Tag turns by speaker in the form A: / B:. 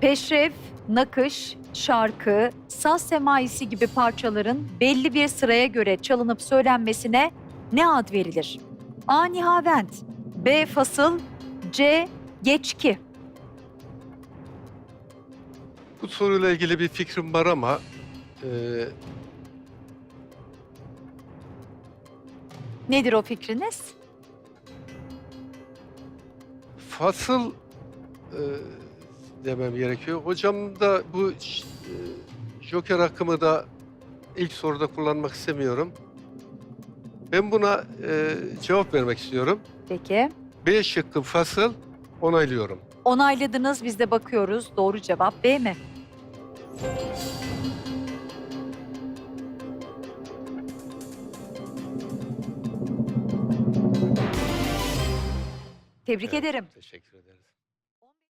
A: Peşref, nakış, şarkı, saz semaisi gibi parçaların belli bir sıraya göre çalınıp söylenmesine ne ad verilir? A. Nihavent B. Fasıl C. Geçki
B: Bu soruyla ilgili bir fikrim var ama e,
A: Nedir o fikriniz?
B: fasıl e, demem gerekiyor. Hocam da bu e, joker hakkımı da ilk soruda kullanmak istemiyorum. Ben buna e, cevap vermek istiyorum.
A: Peki.
B: B şıkkı fasıl onaylıyorum.
A: Onayladınız biz de bakıyoruz. Doğru cevap B mi? Tebrik ederim.
B: Teşekkür ederiz.